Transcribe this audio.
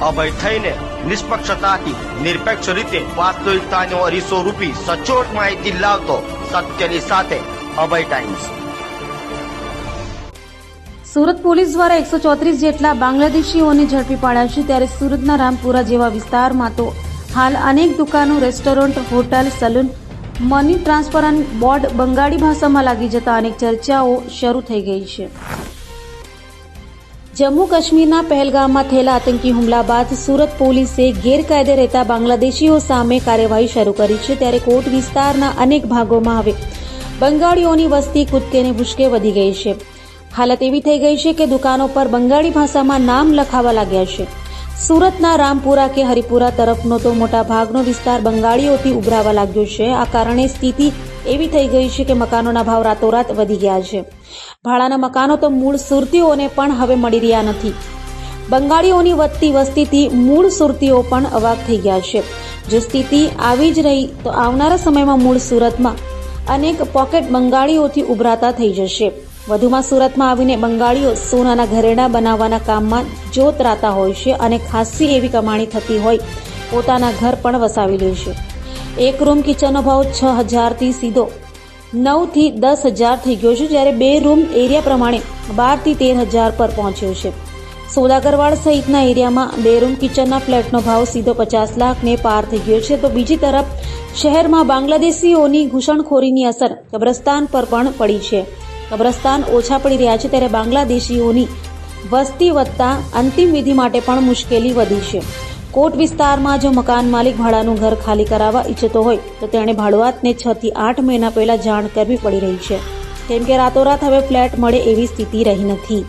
અભય થઈને નિષ્પક્ષતાથી, નિરપેક્ષ રીતે વાસ્તવિકતાનો અરીસો રૂપી સચોટ માહિતી લાવતો સત્યની સાથે અભય ટાઈમ્સ. સુરત પોલીસ દ્વારા એકસો ચોત્રીસ જેટલા બાંગ્લાદેશીઓને ઝડપી પાડ્યા છે ત્યારે સુરતના રામપુરા જેવા વિસ્તારમાં તો હાલ અનેક દુકાનો, restaurant, hotel, salon, money transfer board Bengali ભાષામાં લાગી જતા અનેક ચર્ચાઓ શરૂ થઈ ગઈ છે. જમ્મુ કાશ્મીરના પહેલગામમાં થયેલા આતંકી હુમલા બાદ સુરત પોલીસે ગેરકાયદે રહેતા બાંગ્લાદેશીઓ સામે કાર્યવાહી શરૂ કરી છે ત્યારે કોટ વિસ્તારના અનેક ભાગોમાં હવે બંગાળીઓની વસ્તી કૂદકેને ભૂસકે વધી ગઈ છે. હાલત એવી થઈ ગઈ છે કે દુકાનો પર બંગાળી ભાષામાં નામ લખાવા લાગ્યા છે. સુરતના રામપુરા કે હરિપુરા તરફનો તો મોટા ભાગનો વિસ્તાર બંગાળીઓથી ઉભરાવા લાગ્યો છે. આ કારણે સ્થિતિ એવી થઈ ગઈ છે કે મકાનોના ભાવ રાતોરાત વધી ગયા છે. ભાડાના મકાનો તો મૂળ સુરતીઓને પણ હવે મળી રહ્યા નથી. બંગાળીઓની વધતી વસ્તીથી મૂળ સુરતીઓ પણ અવાક થઈ ગયા છે. જો સ્થિતિ આવી જ રહી, તો આવનારા સમયમાં મૂળ સુરતમાં અનેક પોકેટ બંગાળીઓથી ઉભરાતા થઈ જશે. વધુમાં સુરતમાં આવીને બંગાળીઓ સોનાના ઘરેણા બનાવવાના કામમાં જોતરાતા હોય છે અને ખાસી એવી કમાણી થતી હોય, પોતાના ઘર પણ વસાવી લે છે. એક રૂમ કિચનનો ભાવ છ હજારથી સીધો. નવથી દસ હજાર થઈ ગયો છે જ્યારે બે રૂમ એરિયા પ્રમાણે બારથી તેર હજાર પર પહોંચ્યો છે. સોદાગરવાડ સહિતના એરિયામાં બે રૂમ કિચનના ફ્લેટનો ભાવ સીધો પચાસ લાખને પાર થઈ ગયો છે. તો બીજી તરફ શહેરમાં બાંગ્લાદેશીઓની ઘૂસણખોરીની અસર કબ્રસ્તાન પર પણ પડી છે. કબ્રસ્તાન ઓછા પડી રહ્યા છે ત્યારે બાંગ્લાદેશીઓની વસ્તી વધતા અંતિમ વિધિ માટે પણ મુશ્કેલી વધી છે. કોટ વિસ્તારમાં જો મકાન માલિક ભાડાનું ઘર ખાલી કરાવવા ઈચ્છતો હોય, તો તેણે ભાડુઆતને છ થી આઠ મહિના પહેલા જાણ કરવી પડી રહી છે. કેમ કે રાતોરાત હવે ફ્લેટ મળે એવી સ્થિતિ રહી નથી.